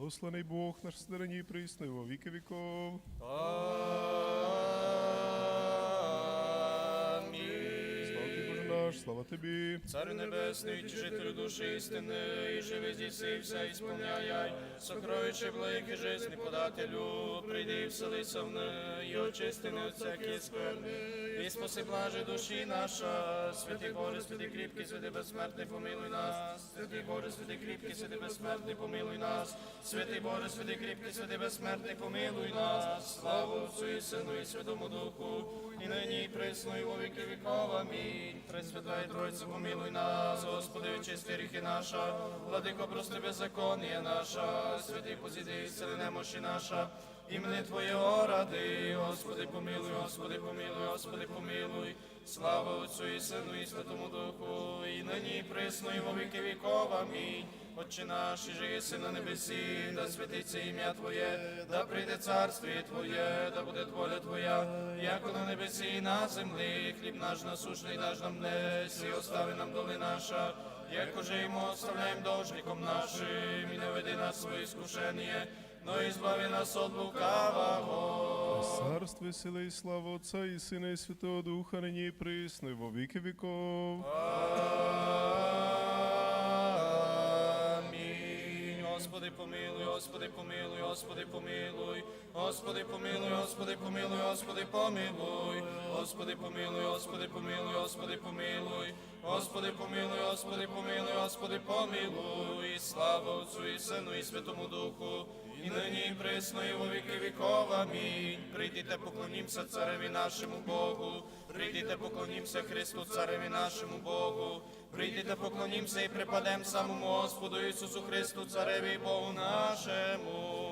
Благословений Бог наш стороні і присни во віки віков. Слава тобі, Боже наш, слава тобі. Царю небесний, тішителю душі істини, і живи здійси все ісполняй, сокровище блики жизни подателю, прийди і вселися в неї, і очисти не всякі скверни, і спаси блаже душі наша, святий Боже, святий кріпкий, святий безсмертний, помилуй нас, святий Боже, святий кріпкий, святий безсмертний, помилуй нас, святий Боже, святий кріпкий, святий безсмертний, помилуй нас, славу Отцю і Сину і Святому Духу, і нині і присно, і во віки віков, амінь. Пресвятая Тройця, помилуй нас, Господи, очисти гріхи наша, владико, прости беззаконня наша, святий позіди, сили немощі наша, імени Твоєго ради, Господи, помилуй, Господи, помилуй, Господи, помилуй, слава Отцю і Сину і Святому Духу, і нині присно, і во віки віков, амінь. Отче наш, і же єси на небесі, да святиться ім'я Твоє, да прийде царство Твоє, да буде воля Твоя, як на небесі і на землі, хліб наш насушний даж нам днес, і остави нам доли наша, як уже йому оставляємо должником нашим, і не веди нас своє скушення, Ну но избави нас от лукавого. Царство и сила и слава Отца и Сына и Святого Духа, ныне и присно, во веки веков. Аминь. Господи, помилуй, Господи, помилуй, Господи, помилуй. Господи, помилуй, Господи, помилуй, Господи, помилуй. Господи, помилуй, Господи, помилуй, Господи, помилуй. Господи, помилуй, Господи, помилуй, Господи, помилуй, і слава Отцю і Сину і Святому Духу, і нині і присно, і во віки віков. Амінь. Прийдіте, поклонімся цареві нашому Богу, прийдіте, поклонімся Христу, цареві нашому Богу, прийдіте, поклонімся і припадем самому Господу Ісусу Христу, цареві Богу нашому.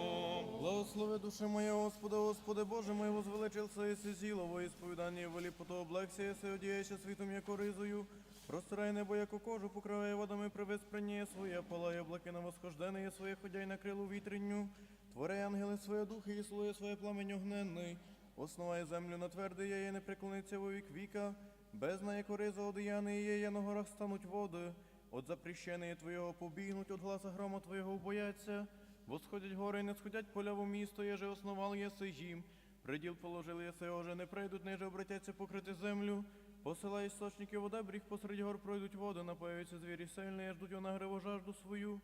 Благослови душе моя, Господа, Господи Боже мой, возвеличился єси зілово, і сповідання волі пото облегся, єси одієшся світом, яко ризою. Простирай небо, яко кожу, покриває водами привез приніє своє, палає облаки на восхождене, є своє ходяй на крилу вітренню. Твори ангели своє духи, і слує своє пламень огненний. Основає землю на твердий, є, не преклониться во вік віка. Бездна, яко риза одіяний є, на горах стануть води. От запрещеної Твоєго побігнуть, от гласа грома Твоєго убояться. Восходять гори, і не сходять поля в місто, єже основал єси їм. Приділ положили єси, оже не прийдуть, неже обратяться покрити землю. Посилай істочники вода, бріг посеред гор пройдуть води, напоюються звірі сильні, ждуть вона гриву жажду свою.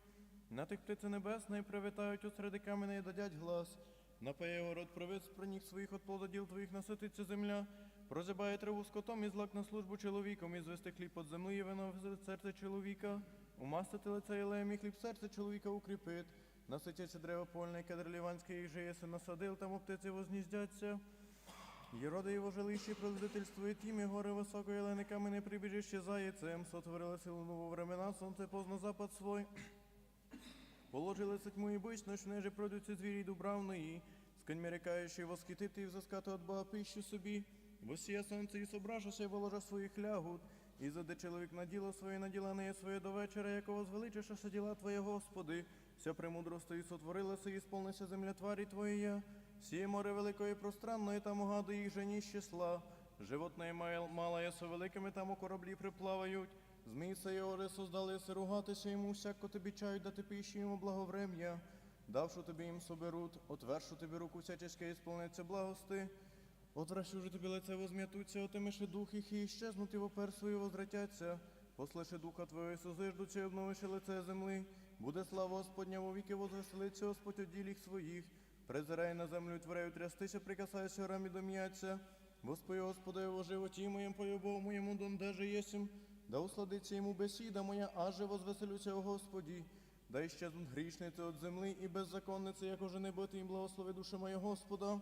На тих птиці небесної привітають от середи каменей дадять глас. Напає город провид проніг своїх от плододіл твоїх насититься земля. Прозибає траву скотом і злак на службу чоловіком, і звести хліб від земли, і вино в серце чоловіка. Умастити лице Ілеєм, і хліб серце чоловіка укріпить. Наситяться дерево польне, кедр ліванський, їх же єси насадил, там птиці возніздяться. Єроди його жилищі прозрительствує тім, і гори високо, і лени камені прибіжище заєцем, сотворили силу нову времена, сонце позна запад свой. Положили тьму і бич, ночь неже пройдуться звірі дубравної, скань мерекаючи воскітити і взискати от Бога пищу собі. Восіє сонце і собрашася, і воложа своїх лягут, і заде чоловік на діло своє, наділене своє до вечора, якого звеличишася діла Твоє, Господи. Вся премудрости і сотворилася, і сповнися земля тварі Твоєя. Сіє море великої пространної, там угаду їх жені з числа. Животне мала є со великими, там у кораблі приплавають. Змій се ори создали ругатися йому, всяко тобі чають, дати пищу йому благоврем'я. Давши тобі їм соберуть, отвершу тобі руку всячеske, і сповниться благости. Отращу же тобі лице возм'ятуться, отимеши дух їх і щезнути вопер свою возвратяться. Послеши духа Твого і созиждуться, обновиши лице земли. Буде слава Господня во віки возвеселиться Господь у діліх своїх. Презирай на землю, творею трястися, прикасайся горам і дом'яться. Господи, Господи, о животі моєм, поюбов моєму, дондеже єсім. Да усладиться йому бесіда моя, аже возвеселюся о Господі. Да щезнуть грішниці от земли і беззаконниці, як уже не бити їм благослови душа моя Господа.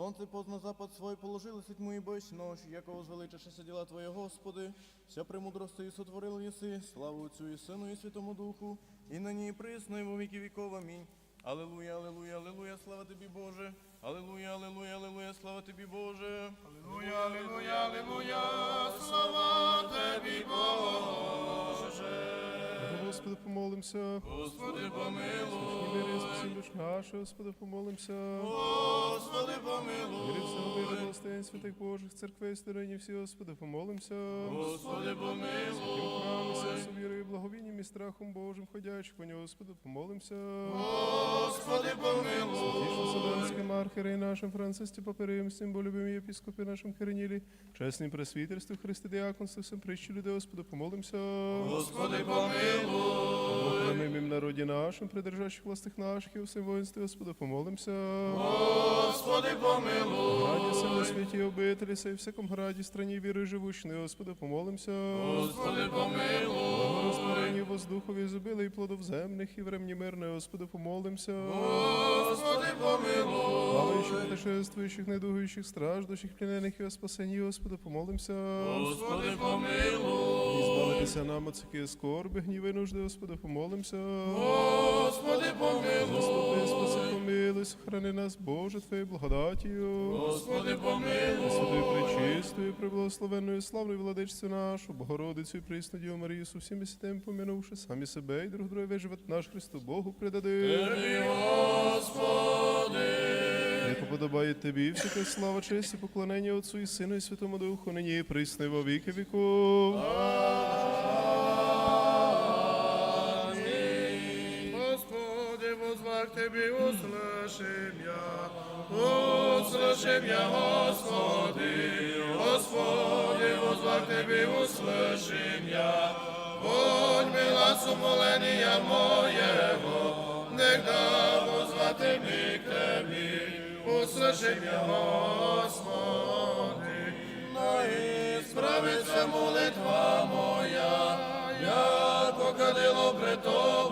Сонце позна запад свой положили сить мої бось ночь, якого звеличишся діла Твоє, Господи, вся премудрости і сотворили єси, славу Отцю і Сину і Святому Духу, і нині і присно, і во віки віков. Амінь. Алелуя, алелуя, алелуя, слава тобі, Боже. Алелуя, алелуя, алелуя, слава тобі, Боже. Аллилуйя, аллилуйя, аллилуйя, слава Тобі, Боже. Господи, помолимся. Господи, помилуй. Мири спаси душ наша, Господи, помолимся. Господи, Мири помилуй. всього миру, благостояння День святих Божих, церквей, стороні всі, Господи, помолимся. Господи, помилуй. Храмом, серцем вірою, благовінням і страхом Божим, ходячих по нього, Господи, помолимся. Господи, помилуй. Тише Вселенським архиерей нашим Францисті Паперим, всім болюбим єпіскопі нашим Киринілі, чесним пресвітерстві, Христи Діаконстві, всім прищі люди, Господи, помолимся. Господи, помилуй. Народі нашим, придержащих властих наших і у всім воїнстві, Господи, помолимся. Господи, помилуй. Раді сили святі обителі, сей всяком граді, страні віри живучни, Господи, помолимся. Господи, помилуй. Благорозтворені воздухові зубили і плодов земних, і времні мирне, Господи, помолимся. Господи, помилуй. Плаваючих, путешествуючих, недугуючих, страждущих, плінених і о спасенні, Господи, помолимся. Господи, помилуй. Збавитися нам от всякої скорби, гніви, нужди, Господи, помолимся. Господи, помилуй. Заступи, спаси, помилуй, сохрани нас, Боже, Твоєю благодатію. Господи, помилуй. Святою пречистою, преблагословенною, славною владичцю нашу, Богородицю і присну Діву Марію, со всіми святим помінувши самі себе і друг друге весь наш Христу Богу предади. Тобі, Господи. Не подобає тобі всяка слава, честь і поклонення Отцу і Сину і Святому Духу, нині і присно во віки віку. Тебе, услышим я, услышим я, Господи, Господи, возвах Тебе, услышим я, Будь мила сумоления моего, негда возвати ми к Тебе, услышим я, Господи, на справиться молитва моя, яко кадило пред Тобою,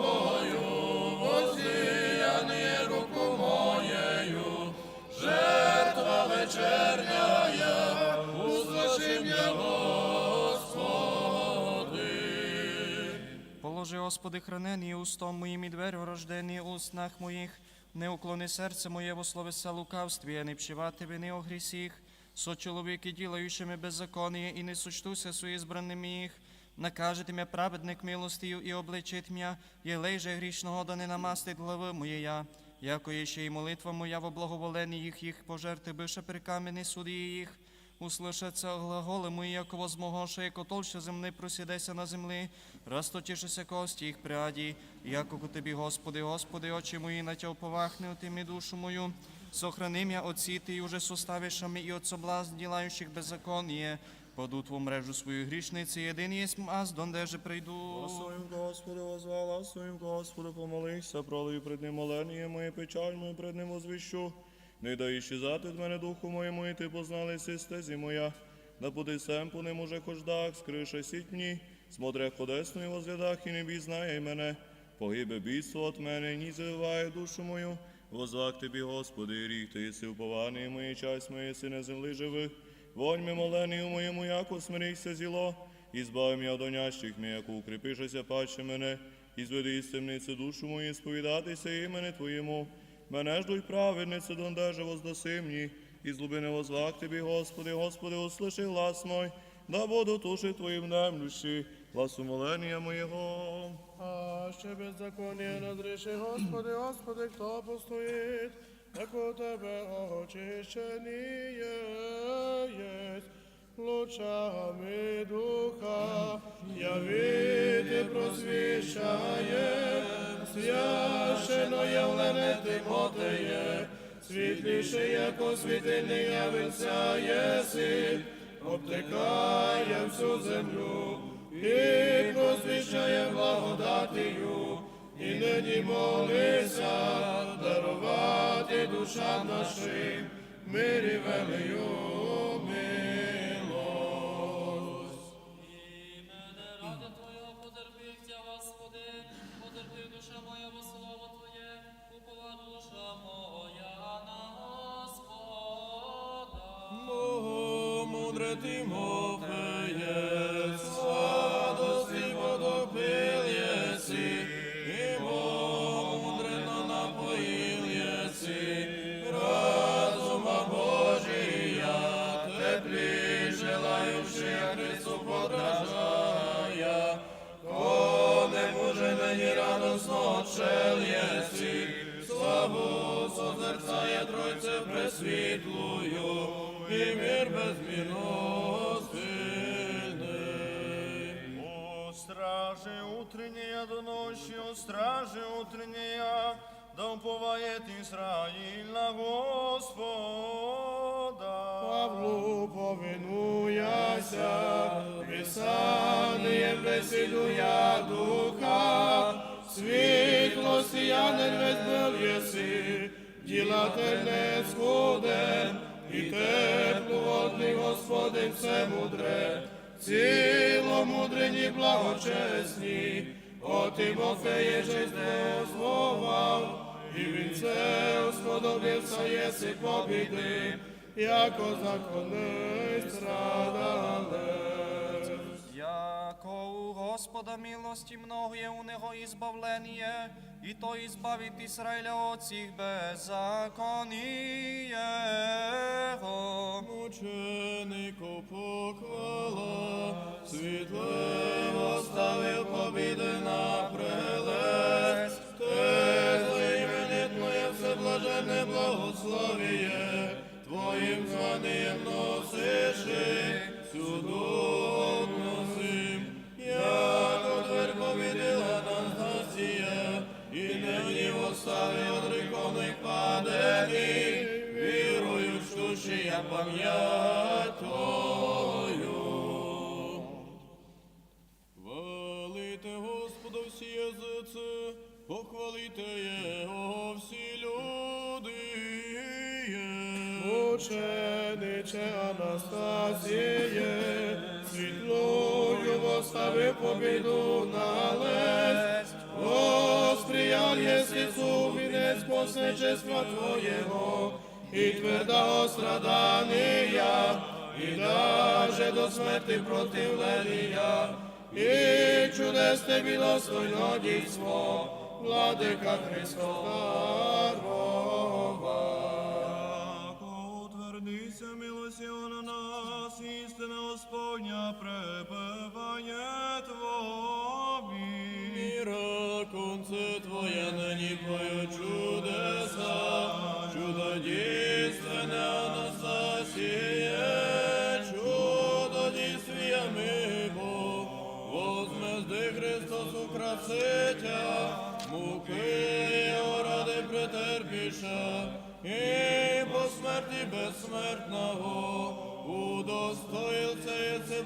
вечерняя, услышим я, Господи. Положи, Господи, хранені устом моїм і двері рождені снах моїх, не уклони серце моє во словеса лукавстві, не пчива тебе не о грісіх, со чоловіки, ділаючими беззаконие, і не со ізбраними їх. Накажете мя праведник милостию і обличить мя, єлей же грішного да не намастить глави моєя. Яко є ще й молитва моя во благоволенні їх, їх пожерти бише при камені суді їх. Услышаться глаголи мої, як возмогоше, яко толще земли просідеся на землі, розточишися кості їх пряді, якого тобі, Господи, Господи, очі мої на тя повахне, отими душу мою. Сохрани мя отці ти уже составишами і от соблазн ділаючих беззаконніє. Паду тву мрежу свою грішниці, єдин єсть аз, дондеже прийду. Своїм Господу возвала, своїм Господу помолися, пролию пред ним моленіє моє печаль мою пред ним возвіщу. Не дай іщезати від мене духу моєму, і ти познали си стезі моя. На пути сем по ним уже хождах, скриша сіть мені, смотря ходесно і возглядах, і не бій знає мене. Погибе бійство от мене, ні завиває душу мою. Возвах тобі, Господи, рік ти єси упований, моїй часть моєї си на землі живих. Вонь ми моленію моєму, яко смирихся зіло, і збави м'я до нящих мій, яку укріпишися паче мене, і зведи із темниці душу мою, сповідатися імені Твоєму. Мене ждуть праведниці, дондеже воздаси мені, і з глибини возвах Тобі, Господи, Господи, услыши глас мой, да буду туши Твоїм немлющі, гласу молення моєго. А ще беззаконня надреши, Господи, Господи, хто постоїть, як у Тебе очищеніє єсть, лучами духа, явити просвіщає, священо явлене Тимотеє, світліше, як світильний явився єси, обтекає всю землю, і просвіщає благодатію, і нині молися, дарувати душам нашим, мирі велию милость. Імене ради Твоєго потерпів Тя, Господи, потерпів душа моя во Твоє, упована душа моя на Господа. О, мудре Тимофеє, да уповает Израиль на Господа. Павлу повинуяся, Писанием беседуя духа, світло весь был єси, ділатель не сходен, і тепловодний Господи все мудре, ціломудрені благочесні, о Тимофеє жесть дозволав, і він це сподобився єси побіди, яко законний страдалець. Яко у Господа милости много є у Него избавление, и то избавит Израиля от всіх беззакониего. Мученику похвала, світлим оставив побіди на прелесть, Званиєм носиши, всюду носим, як дверь побідила нас Насія, і не в ній оставив от падений, вірую, що ще я пам'ятаю. Побіду на лесть, Восприял єсицу вінець поснечества Твоєго, і твердого страдания, і даже до смерти противлення, і чудес Тебі достойно дійство, Владика. Яко утвердися милості на нас, істина Господня пребыває пою чудеса, чудодійственне Анастасіє, чудодійствіями Бог, возмезди Христос украситя, муки ради претерпіша, і по смерті безсмертного, удостоївся єси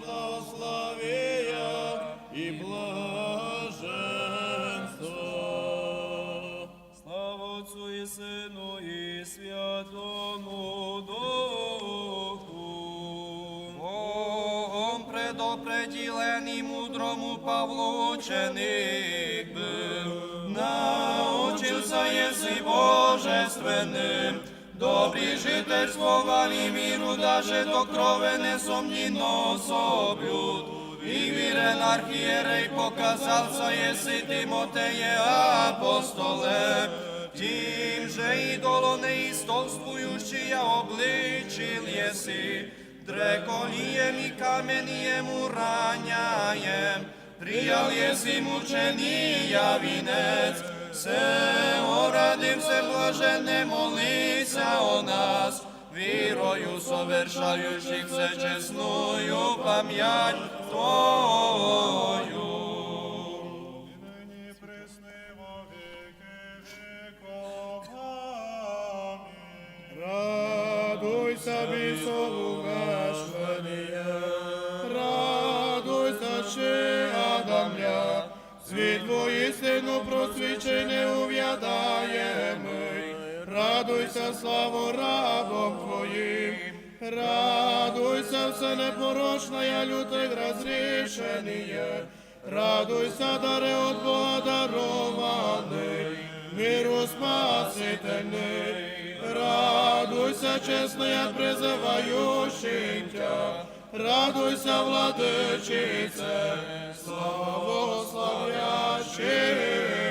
предопределений мудрому Павлу ученик был, научился еси божественным, добрый жительство и миру, даже до крови несомненно соблюд. И верен архиерей показался, еси Тимотеє апостоле, тим же идоло неистовствующий обличил еси, дреколієм і каменієм ураняєм, приял єси мученія вінець, все оради все блаженне молися о нас, вірою совершающих все чесною пам'ять Твою. Нині Радуйся, славу рабом Твоїм, радуйся, все непорочное, лютых разрешение, радуйся, дари от Бога дарований, миру спасительный, радуйся, честная, призывающий Тя, радуйся, владычице, слава благословящих Тя.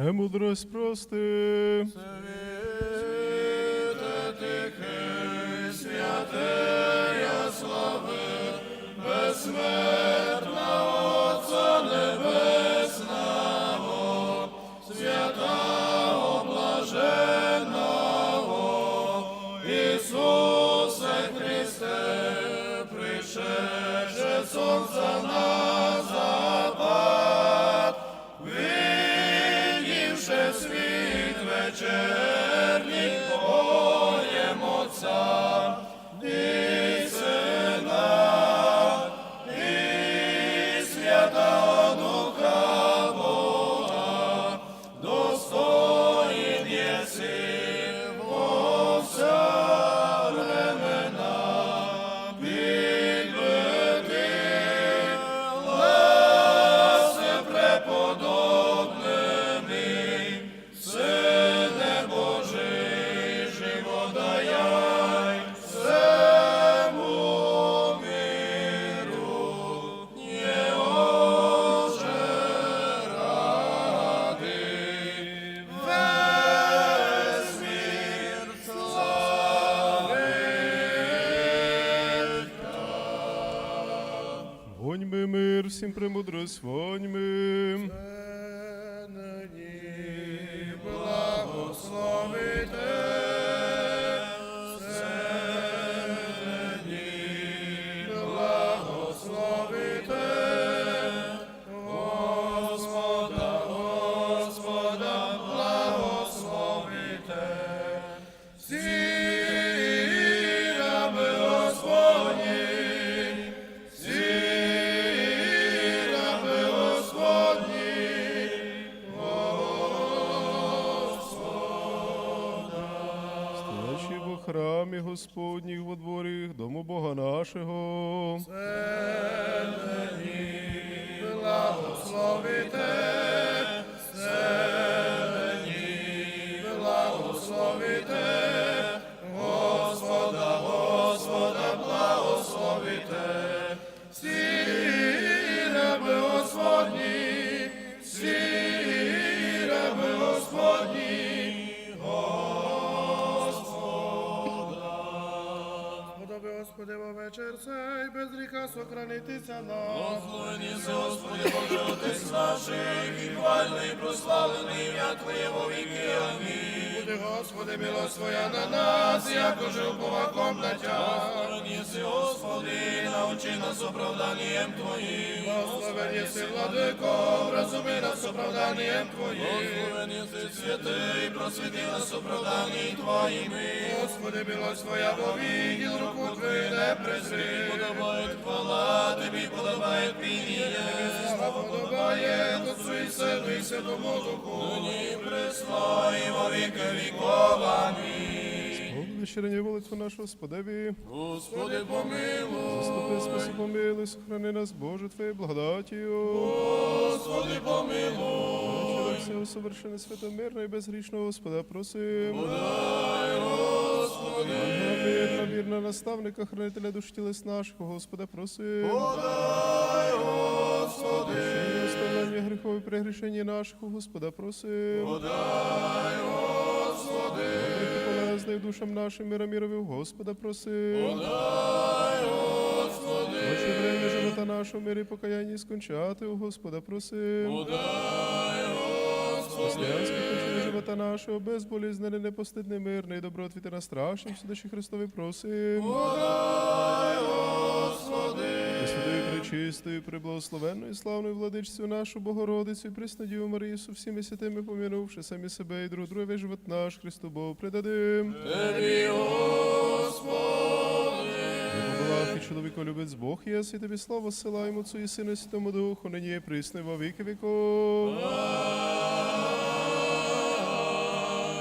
Мудрость прости. Світе святе я слави, безсмертна Отца Небесного, всім премудрость, воньми. храмі Господніх во дворі, дому Бога нашого. благословите, селені, во вечер цей, без гріха сохранитися нам. Благословені Господи, Боже, Отець наших, і хвальний, прославлений ім'я Твоє во віки. Амінь. Буде, Господи, милость Твоя на нас, як уже уповаком на Тя. Научи нас оправданням Твоїм. Благословені си, Владико, розуми нас оправданням Твоїм. Благословені си, святий, просвіти нас оправданні Твоїми. Господи, милость Твоя, повіділ руку Твою не презри. Подобає хвала, Тобі подобає пінія. Слава подобає Отцу і Сину і Святому Духу. Нині пресно і во віки віков. Амінь. Повне щирення молитву нашу Господеві. Господи, помилуй. Заступи, спаси, помилуй, сохрани нас, Боже, Твоєю благодатію. Господи, помилуй. Через всього совершене святомирно і безгрішного Господа просим. Дай, Господи. Ангела вірна наставника, хранителя душ тілес нашого, Господа просим. Дай, Господи. Оставлення гріхов і прегрішення нашого, Господа просим. Дай, Господи. І душам нашим мира міровів, Господа проси. Дай, Господи. Очі время живота нашого мирі покаянні скончати, у Господа проси. Дай, Господи. Кончини живота нашого, безболізнений, непостидний, мирний, добротвіти на страшнім судачі Христові просим. Дай, Господи. Пречистою, преблагословенною, славною владичцю нашу Богородицю, і Преснодіву Марію, со всіми святими помінувши самі себе і друг друге живот наш Христу Богу предадим. Тобі, Господи. Благи чоловіко любець Бог єси, і тобі славу силаємо Отцу і Сину і Святому Духу, нині і присно, во віки віков.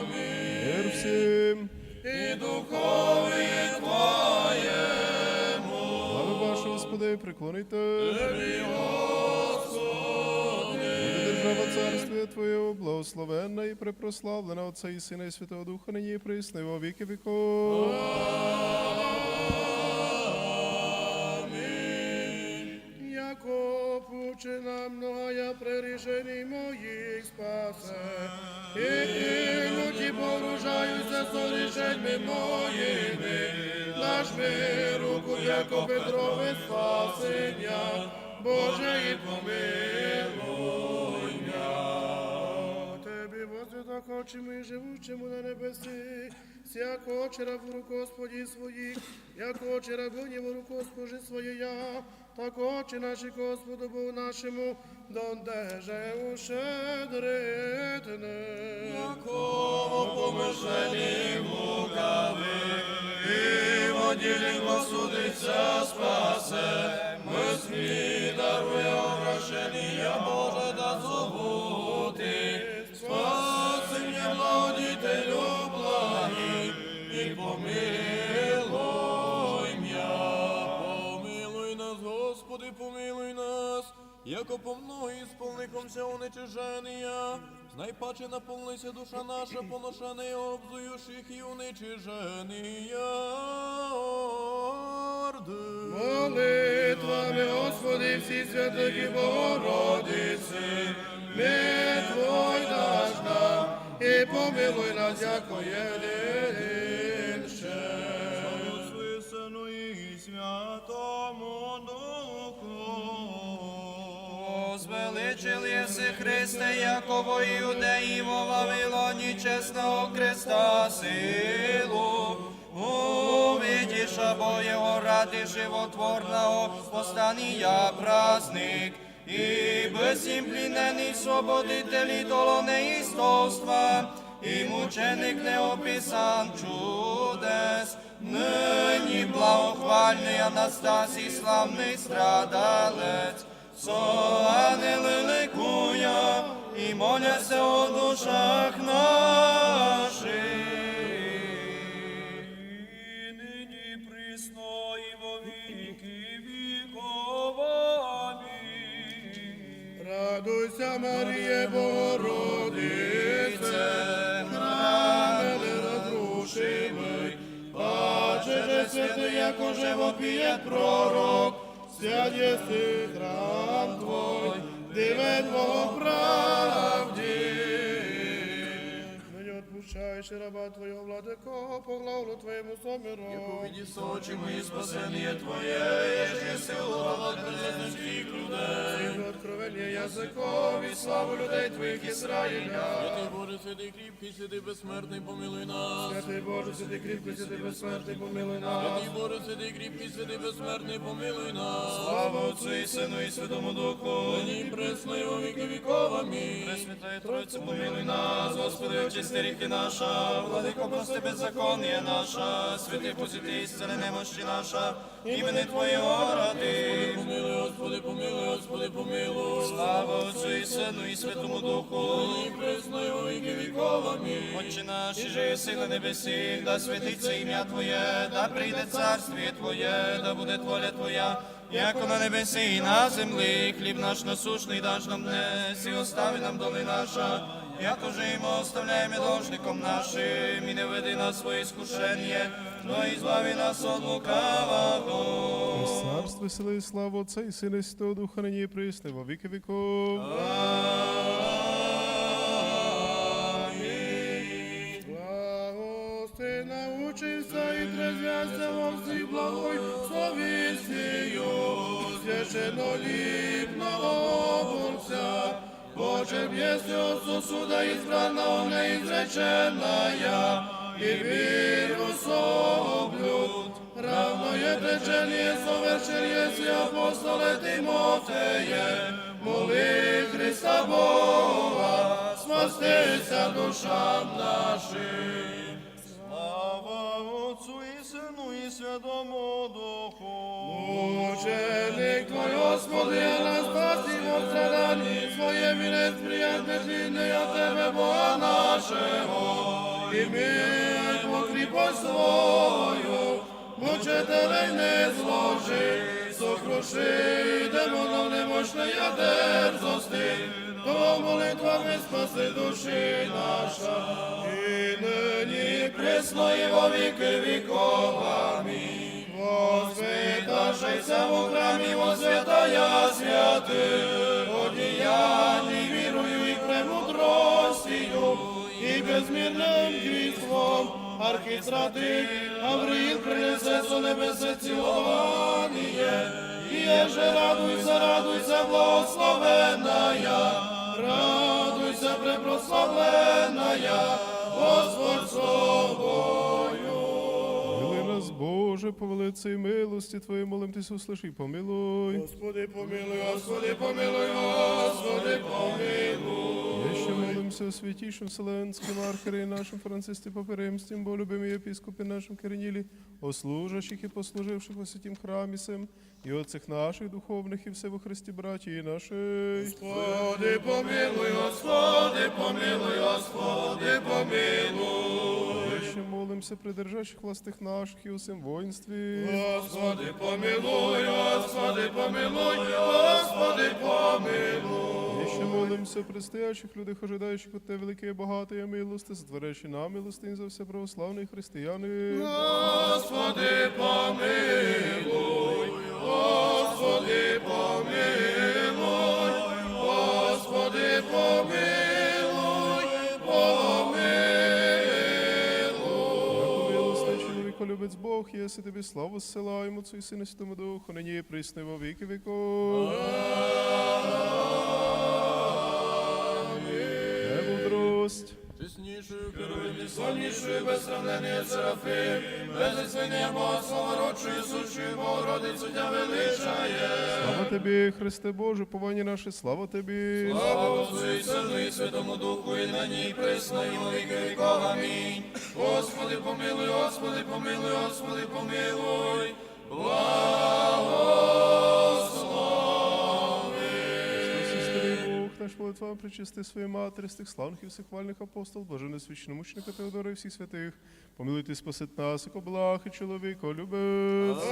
Мир всім. І духові Господи, приклоните. Тобі, Господи. Буде держава царствія Твоєго, благословенна і препрославлена Отця і Сина і Святого Духа, нині і присни, во віки віков. Яко пучина многая прерішений моїх спасе, і інуті поружаюся сорішеньми моїми, наш ми руку, яко Петрове спасення, Боже і помилуй. Тебе, Боже, очима і живучому на небесі, всяко очі рабу Господі своїх, як очі рабуні вору Господи своєя, так очі наші Господу Богу нашому, дондеже ушедритне. Якому помишленні лукавих, і воділі посудиться спасе, ми смі дарує обращення Боже да забути, яко по мною сповникомся уничиження, найпаче наповнися душа наша, поношений обзуюших і уничиження. Молитвами, Господи, всі святих Богородиці, ми Твой даш нам, і помилуй нас, яко єдин Возвеличил єси Христе, Яково іудеї во Вавилоні чесного креста силу. Увидишь обоего ради животворного постания праздник, и без им пленений свободителей доло неистовства, и мученик неописан чудес, ныне благохвальный Анастасий, славный страдалец, со ангели ликуя, и моляся о душах наших. І нині присно і во віки віков. Радуйся, Марія, Богородице, храме розрушимий, Баче же святий, яко же вопіє пророк, свят єси Твой, дивен Твого правді. Нині раба Твого, владико, по главу Твоєму соміру. Виді очі мої спасення Твоє, єже сила всіх людей. Світло откровення язикові, славу людей Твоїх Ізраїля. Святий Боже, святий кріпкий, святий безсмертний, помилуй нас. Святий Боже, святий кріпкий, святий безсмертний, помилуй нас. Святий Боже, святий кріпкий, святий безсмертний, помилуй нас. Слава Отцу і Сину і Святому Духу. Пресно і во віки. Амінь. Пресвятая Тройця, помилуй нас, Господи, очисти ріки наша, владико, прости беззаконня наша, святий посіти, ісцели немощі наша, імени Твоєго ради. Помилуй, Господи, помилуй, Господи, помилуй. Слава Отцу і Сину і Святому Духу. І во віки віков. Отче наш, і же єси на небесі, да святиться ім'я Твоє, да прийде царствіє Твоє, да буде воля Твоя, яко на небесі і на землі, хліб наш насушний даш нам днес, і остави нам доли наша, яко же і ми оставляємо должником нашим, і не веди нас в своє скушення, но і збави нас от лукавого. Царство, сили і слава Отця і Сина і Святого Духа, нині і присни, во віки. Благости і трезвяся во всій благой совістію, священоліпно оборця, Боже, б'єси от сосуда избранного неизреченная, и вір особлю, равно є течение совершен єси апостоле Тимотеє, моли Христа Бога, спастися душам нашим. Слава Отцу і Сину і Святому Духу. Мученик Твой, Господи, Анастасій, во страданні своє вінець приятне длинне от Тебе, Бога нашого, і ми Твою кріпость свою, мучителей не зложи, сокруши демонов немощної дерзости, то молитвами спаси душі наша, і нині пресно і во віки віков. Возвиташися в храмі, во святая святих, одіянні вірою і премудростію, і безмірним квітством архістратик Гавриїл принесе со небесе цілованіє, і еже радуйся, радуйся, благословенная, радуйся, препрославленная, Господь з тобою. Боже, по велиці милості Твої, молим Тись, услиши, помилуй. Господи, помилуй, Господи, помилуй, Господи, помилуй. Ми ще молимося святішим святійшим Вселенським архері нашим Францисті Поперемстім, бо любимі єпіскопі нашим Кернілі, ослужащих і послуживших у святім храмі сем, і отцях наших духовних і все во Христі братії нашої. Господи, помилуй, Господи, помилуй, Господи, помилуй. Ще молимся придержащих властих наших і усім воїнстві. Господи, помилуй, Господи, помилуй, Господи, помилуй. І ще молимся предстоящих людях, ожидаючих от те велике і багате милости, затворящі нам милостинь за все православні християни. Господи, помилуй, Господи, помилуй, Господи, помилуй, помилуй. Чоловіко, любець Бог, єси тобі славу зсилаємо, Отцю і Сину, Святому Духу, нині і присно во віки віков. Мудрость. Чеснішою керуйте, соннішою, без сравнення Серафим, без свиня Бога, словородчою, сущою, Богородицю тя величає. Слава тобі, Христе Боже, повання наше, слава тобі. Слава Отцю і Сину і Святому Духу, і нині, і присно, віки віков. Амінь. Господи, помилуй, Господи, помилуй, Господи, помилуй. Сестри Бог, молитвами причисти своєї матері, тих славних і всіх хвальних апостол, блажене священомучника Теодора і всіх святих. Помилуйте, спасить нас, око благ і чоловіко любець.